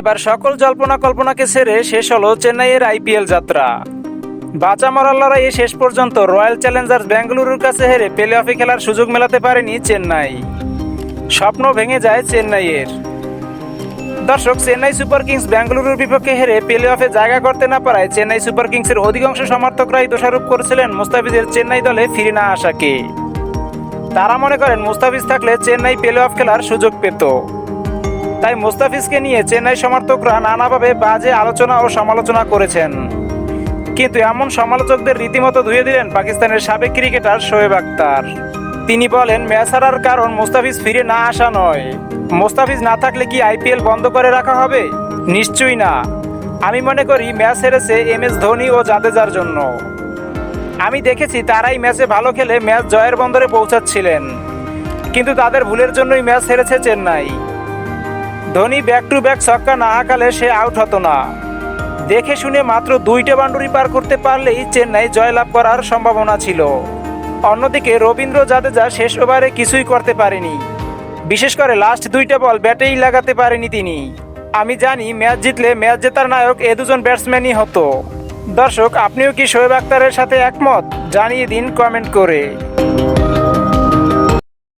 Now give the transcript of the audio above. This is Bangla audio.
এবার সকল জল্পনা কল্পনাকে ছেড়ে শেষ হলো চেন্নাইয়ের আইপিএল যাত্রা। বাঁচা মরার লড়াইয়ে শেষ পর্যন্ত রয়্যাল চ্যালেঞ্জার্স বেঙ্গালুরুর কাছে হেরে প্লে অফে খেলার সুযোগ মেলাতে পারেনি চেন্নাই। স্বপ্ন ভেঙে যায় চেন্নাইয়ের। দর্শক, চেন্নাই সুপার কিংস বেঙ্গালুরুর বিপক্ষে হেরে প্লে অফে জায়গা করতে না পারায় চেন্নাই সুপার কিংসের অধিকাংশ সমর্থকরাই দোষারোপ করেছিলেন মুস্তাফিজের চেন্নাই দলে ফিরে না আসাকে। তারা মনে করেন, মুস্তাফিজ থাকলে চেন্নাই প্লে অফ খেলার সুযোগ পেত। তাই মোস্তাফিজকে নিয়ে চেন্নাই সমর্থকরা নানাভাবে বাজে আলোচনা ও সমালোচনা করেছেন। কিন্তু এমন সমালোচকদের রীতিমতো ধুয়ে দিলেন পাকিস্তানের সাবেক ক্রিকেটার শোয়েব আক্তার তিনি বলেন, ম্যাচ হারার কারণ মোস্তাফিজ ফিরে না আসা নয়। মোস্তাফিজ না থাকলে কি আইপিএল বন্ধ করে রাখা হবে? নিশ্চয়ই না। আমি মনে করি ম্যাচ হেরেছে এম এস ধোনি ও জাদেজার জন্য। আমি দেখেছি তারাই ম্যাচে ভালো খেলে ম্যাচ জয়ের বন্দরে পৌঁছাচ্ছিলেন। কিন্তু তাদের ভুলের জন্যই ম্যাচ হেরেছে Chennai. Dhoni back to back ছক্কা না হাঁকালে সে আউট হতো না। দেখে শুনে মাত্র দুইটা বাউন্ডারি পার করতে পারলেই চেন্নাই জয়লাভ করার সম্ভাবনা ছিল। অন্যদিকে রবীন্দ্র জাদেজা শেষ ওভারে কিছুই করতে পারেনি। বিশেষ করে লাস্ট দুইটা বল ব্যাটেই লাগাতে পারেনি তিনি। আমি জানি ম্যাচ জিতলে ম্যাচ জেতার নায়ক এ দুজন ব্যাটসম্যানই হতো। দর্শক, আপনিও কি শোয়েব আক্তারের সাথে একমত? জানিয়ে দিন কমেন্ট করে।